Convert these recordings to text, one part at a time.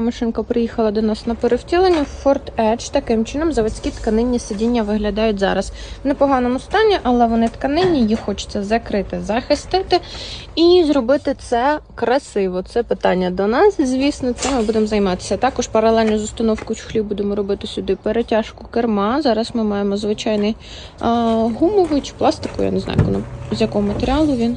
Машинка приїхала до нас на перевтілення в Ford Edge. Таким чином заводські тканинні сидіння виглядають зараз в непоганому стані, але вони тканинні, їх хочеться закрити, захистити і зробити це красиво. Це питання до нас. Звісно, це ми будемо займатися. Також паралельно з установкою чохлів будемо робити сюди перетяжку керма. Зараз ми маємо звичайний а, гумовий чи пластиковий, я не знаю, з якого матеріалу він.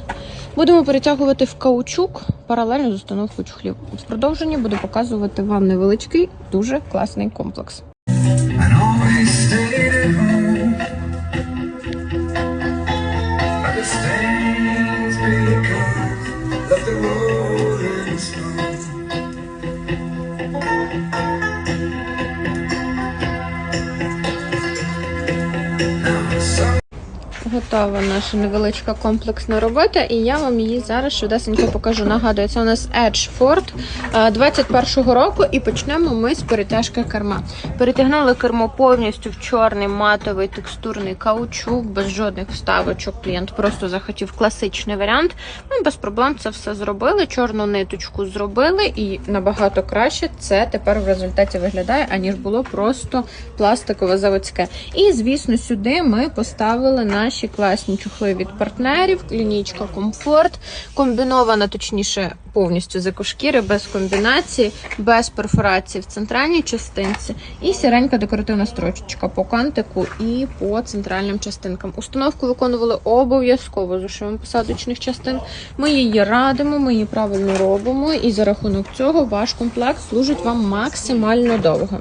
Будемо перетягувати в каучук паралельно з установкою чухлів. В продовженні буду показувати вам невеличкий, дуже класний комплекс. Готова наша невеличка комплексна робота, і я вам її зараз швидесенько покажу. Нагадую, це у нас Edge Ford е, 21-го року, і почнемо ми з перетяжки керма. Перетягнули кермо повністю в чорний матовий текстурний каучук, без жодних вставочок. Клієнт просто захотів класичний варіант. Ми без проблем це все зробили. Чорну ниточку зробили, і набагато краще це тепер в результаті виглядає, аніж було просто пластикове заводське. І звісно, сюди ми поставили наші класні чохли від партнерів, лінійка комфорт, комбінована, точніше, повністю з екошкіри, без комбінації, без перфорації в центральній частинці, і сіренька декоративна строчечка по кантику і по центральним частинкам. Установку виконували обов'язково з ушивом посадочних частин. Ми її радимо, ми її правильно робимо, і за рахунок цього ваш комплект служить вам максимально довго.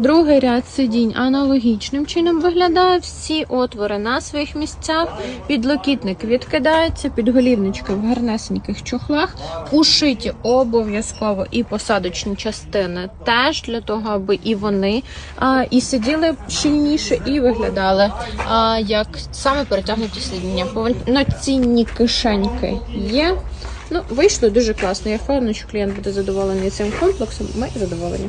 Другий ряд сидінь аналогічним чином виглядає. Всі отвори на своїх місцях. Підлокітник відкидається, підголівнички в гарнесеньких чохлах. Ушиті обов'язково і посадочні частини теж для того, аби і вони а, і сиділи щільніше, і виглядали а, як саме перетягнуті сидіння. Повноцінні кишеньки є. Ну, вийшло дуже класно. Я впевнена, що клієнт буде задоволений цим комплексом. Ми задоволені.